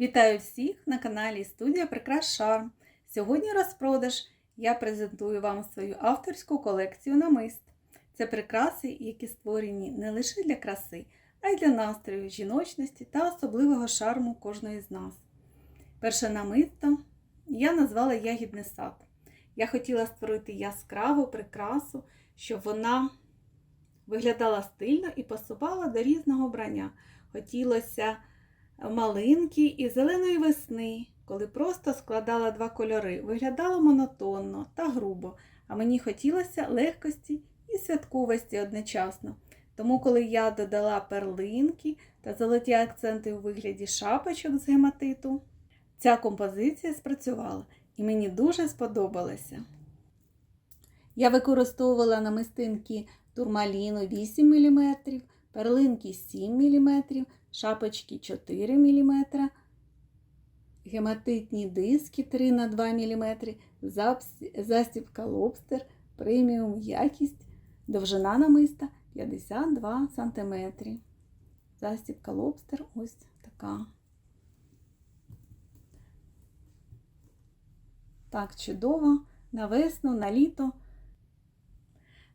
Вітаю всіх на каналі Студія Прикрас Шарм. Сьогодні розпродаж я презентую вам свою авторську колекцію намист. Це прикраси, які створені не лише для краси, а й для настрою, жіночності та особливого шарму кожної з нас. Перше намисто я назвала Ягідний сад. Я хотіла створити яскраву прикрасу, щоб вона виглядала стильно і пасувала до різного вбрання. Хотілося малинки і зеленої весни, коли просто складала два кольори, виглядало монотонно та грубо, а мені хотілося легкості і святковості одночасно. Тому, коли я додала перлинки та золоті акценти у вигляді шапочок з гематиту, ця композиція спрацювала і мені дуже сподобалася. Я використовувала намистинки турмаліну 8 мм, перлинки 7 мм, шапочки 4 мм, гематитні диски 3 на 2 мм, застібка лобстер, преміум якість, довжина намиста 52 см. Застібка лобстер ось така. Так, чудово, на весну, на літо.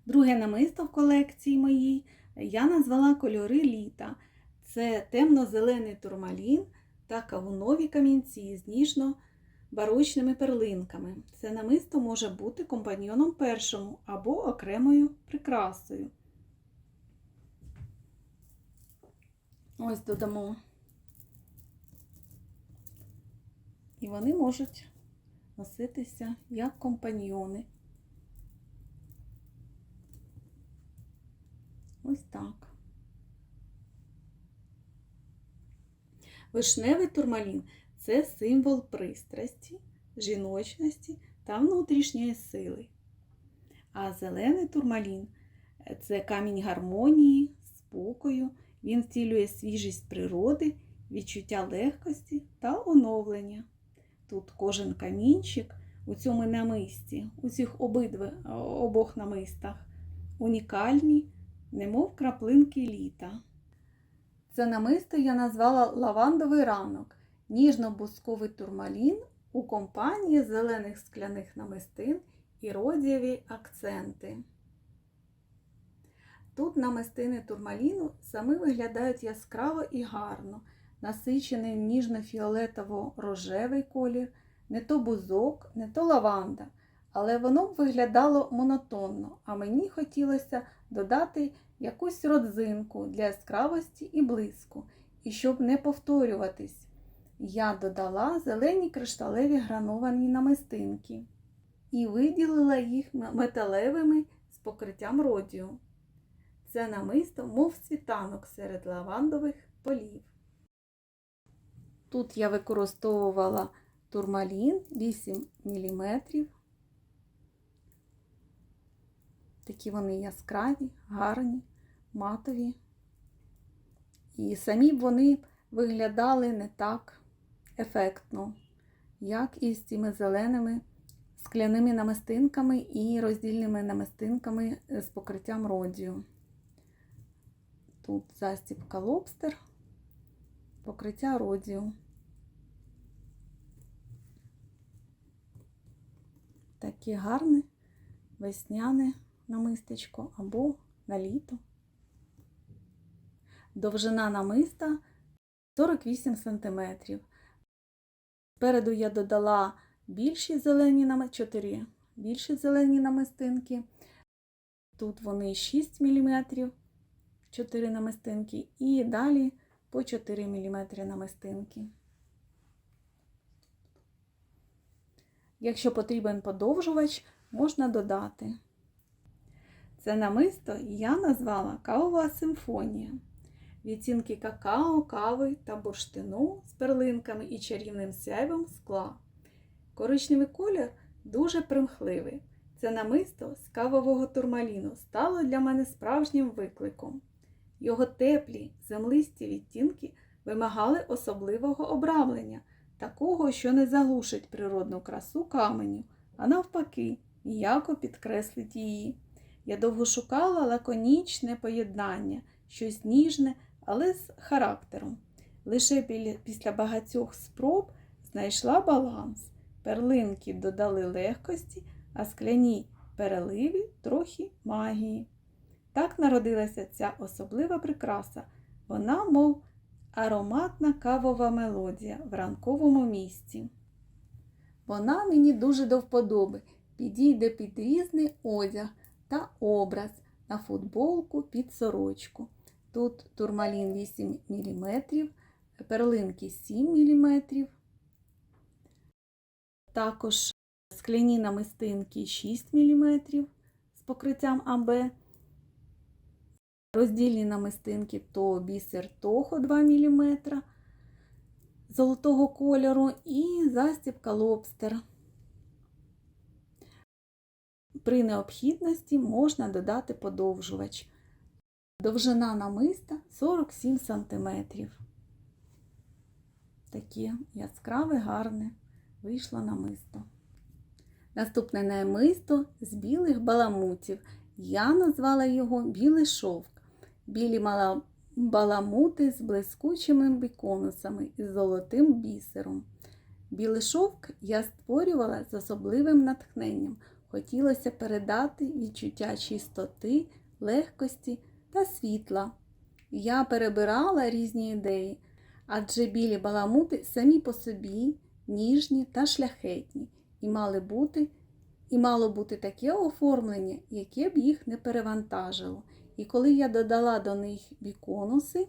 Друге намисто в колекції моїй я назвала кольори літа. Це темно-зелений турмалін та кавунові камінці з ніжно-барочними перлинками. Це намисто може бути компаньйоном першому або окремою прикрасою. Ось додамо. І вони можуть носитися як компаньйони. Ось так. Вишневий турмалін це символ пристрасті, жіночності та внутрішньої сили. А зелений турмалін це камінь гармонії, спокою, він втілює свіжість природи, відчуття легкості та оновлення. Тут кожен камінчик у цьому намисті, у цих обидва, обох намистах унікальні, немов краплинки літа. Це намисто я назвала лавандовий ранок, ніжно-бусковий турмалін у компанії зелених скляних намистин і родієві акценти. Тут намистини турмаліну саме виглядають яскраво і гарно, насичений ніжно-фіолетово-рожевий колір, не то бузок, не то лаванда, але воно б виглядало монотонно, а мені хотілося додати якусь родзинку для яскравості і блиску. І щоб не повторюватись, я додала зелені кришталеві грановані намистинки і виділила їх металевими з покриттям родію. Це намисто, мов світанок серед лавандових полів. Тут я використовувала турмалін 8 мм. Такі вони яскраві, гарні, матові. І самі б вони виглядали не так ефектно, як і з цими зеленими скляними намистинками і роздільними намистинками з покриттям родію. Тут застібка лобстер, покриття родію. Таке гарне весняне намистечко або на літо. Довжина намиста 48 см. Спереду я додала більші зелені нам... 4 більші зелені намистинки. Тут вони 6 мм, 4 намистинки, і далі по 4 мм намистинки. Якщо потрібен подовжувач, можна додати. Це намисто я назвала Кавова симфонія. Відцінки какао, кави та бурштину з перлинками і чарівним сяйвом скла. Коричневий колір дуже примхливий. Це намисто з кавового турмаліну стало для мене справжнім викликом. Його теплі, землисті відтінки вимагали особливого обравлення, такого, що не заглушить природну красу каменю, а навпаки, м'яко підкреслить її. Я довго шукала лаконічне поєднання, щось ніжне, але з характером. Лише після багатьох спроб знайшла баланс. Перлинки додали легкості, а скляні переливі трохи магії. Так народилася ця особлива прикраса. Вона, мов ароматна кавова мелодія в ранковому місці. Вона мені дуже до вподоби, підійде під різний одяг та образ на футболку під сорочку. Тут турмалін 8 мм, перлинки 7 мм, також скляні намистинки 6 мм з покриттям АБ, роздільні намистинки то бісер Тохо 2 мм золотого кольору і застібка лобстер. При необхідності можна додати подовжувач. Довжина намиста 47 см. Таке яскраве, гарне вийшло намисто. Наступне намисто з білих баламутів. Я назвала його білий шовк. Білі баламути з блискучими біконусами і золотим бісером. Білий шовк я створювала з особливим натхненням. Хотілося передати відчуття чистоти, легкості та світла. Я перебирала різні ідеї, адже білі баламути самі по собі ніжні та шляхетні, і мали бути, і мало бути таке оформлення, яке б їх не перевантажило. І коли я додала до них біконуси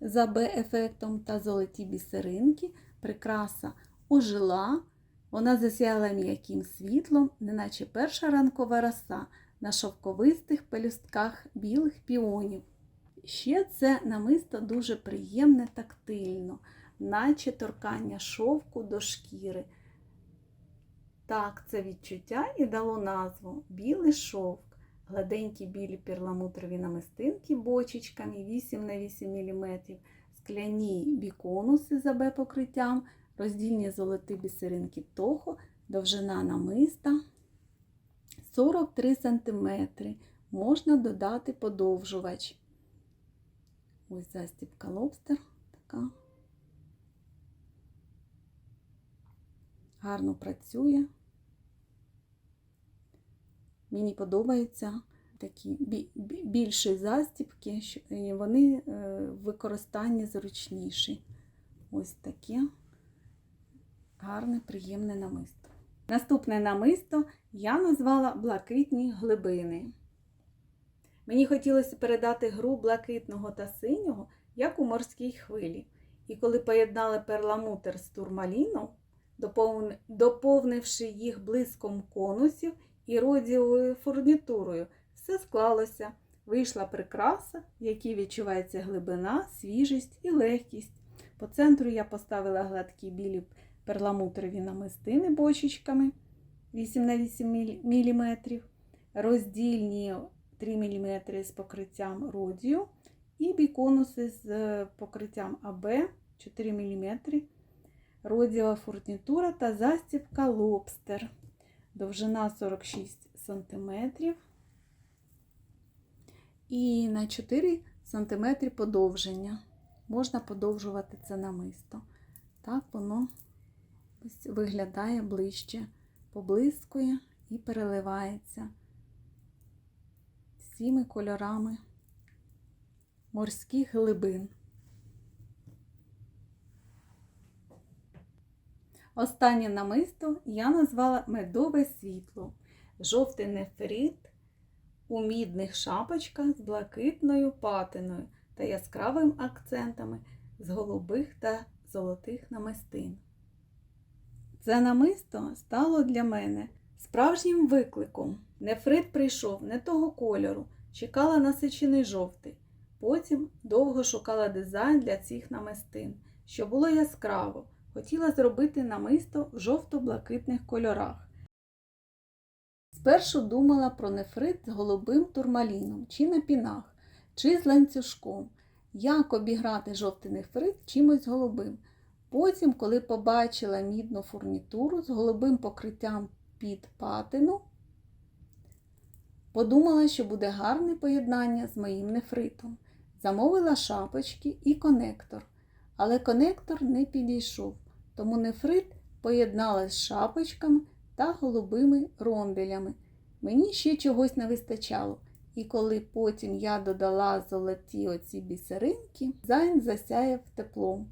за Б-ефектом та золоті бісеринки, прикраса ожила, вона засяяла м'яким світлом, неначе перша ранкова роса на шовковистих пелюстках білих піонів. Ще це намисто дуже приємне тактильно, наче торкання шовку до шкіри. Так, це відчуття і дало назву білий шовк. Гладенькі білі перламутрові намистинки бочечками 8 на 8 мм, скляні біконуси за Б покриттям, роздільні золоті бісеринки тохо, довжина намиста 43 см. Можна додати подовжувач. Ось застібка лобстер така. Гарно працює. Мені подобаються такі бі- бі- більші застібки, вони е, в використанні зручніші. Ось таке гарне, приємне намисто. Наступне намисто я назвала блакитні глибини. Мені хотілося передати гру блакитного та синього, як у морській хвилі. І коли поєднали перламутр з турмаліном, доповнивши їх блиском конусів і родіовою фурнітурою, все склалося. Вийшла прикраса, в якій відчувається глибина, свіжість і легкість. По центру я поставила гладкі білі перламутрові намистини бочечками 8 на 8 мм, роздільні 3 мм з покриттям родію і біконуси з е, покриттям АБ 4 мм, родіова фурнітура та застібка лобстер. Довжина 46 см і на 4 см подовження. Можна подовжувати це намисто. Так воно ось виглядає ближче, поблискує і переливається всіми кольорами морських глибин. Останнє намисто я назвала медове світло, жовтий нефрит у мідних шапочках з блакитною патиною та яскравими акцентами з голубих та золотих намистин. Це намисто стало для мене справжнім викликом. Нефрит прийшов не того кольору, чекала насичений жовтий. Потім довго шукала дизайн для цих намистин, що було яскраво. Хотіла зробити намисто в жовто-блакитних кольорах. Спершу думала про нефрит з голубим турмаліном, чи на пінах, чи з ланцюжком, як обіграти жовтий нефрит чимось голубим. Потім, коли побачила мідну фурнітуру з голубим покриттям під патину, подумала, що буде гарне поєднання з моїм нефритом. Замовила шапочки і конектор, але конектор не підійшов, тому нефрит поєдналась з шапочками та голубими ронделями. Мені ще чогось не вистачало. І коли потім я додала золоті оці бісеринки, зайн засяяв теплом.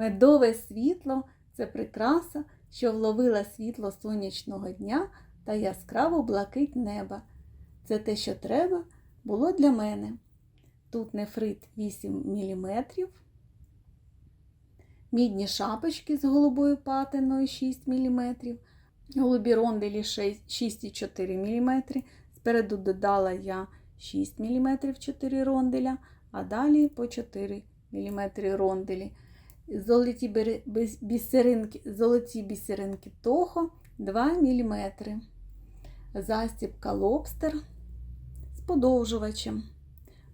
Медове світло це прикраса, що вловила світло сонячного дня та яскраво блакить неба. Це те, що треба, було для мене. Тут нефрит 8 мм, мідні шапочки з голубою патиною 6 мм, голубі ронделі 6,4 мм. Спереду додала я 6 мм 4 ронделя, а далі по 4 мм ронделі. Золоті бісеринки, золоті бісеринки Тохо 2 мм. Застібка лобстер з подовжувачем.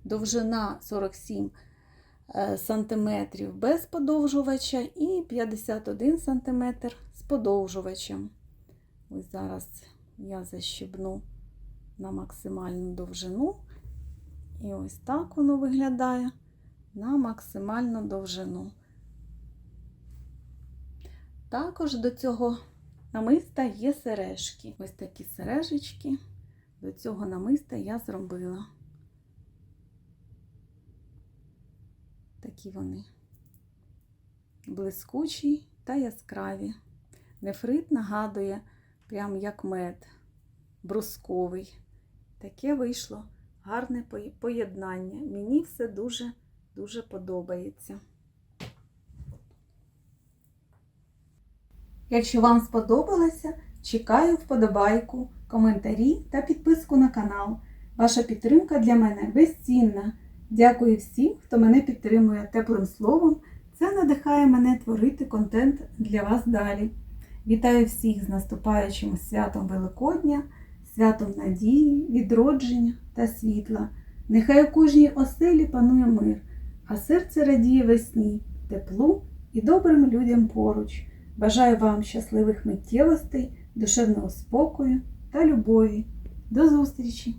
Довжина 47 см без подовжувача і 51 см з подовжувачем. Ось зараз я защебну на максимальну довжину. І ось так воно виглядає на максимальну довжину. Також до цього намиста є сережки. Ось такі сережечки. До цього намиста я зробила. Такі вони блискучі та яскраві. Нефрит нагадує, прям як мед, брусковий. Таке вийшло гарне поєднання. Мені все дуже-дуже подобається. Якщо вам сподобалося, чекаю вподобайку, коментарі та підписку на канал. Ваша підтримка для мене безцінна. Дякую всім, хто мене підтримує теплим словом. Це надихає мене творити контент для вас далі. Вітаю всіх з наступаючим святом Великодня, святом надії, відродження та світла. Нехай у кожній оселі панує мир, а серце радіє весні, теплу і добрим людям поруч. Бажаю вам щасливих миттєвостей, душевного спокою та любові. До зустрічі!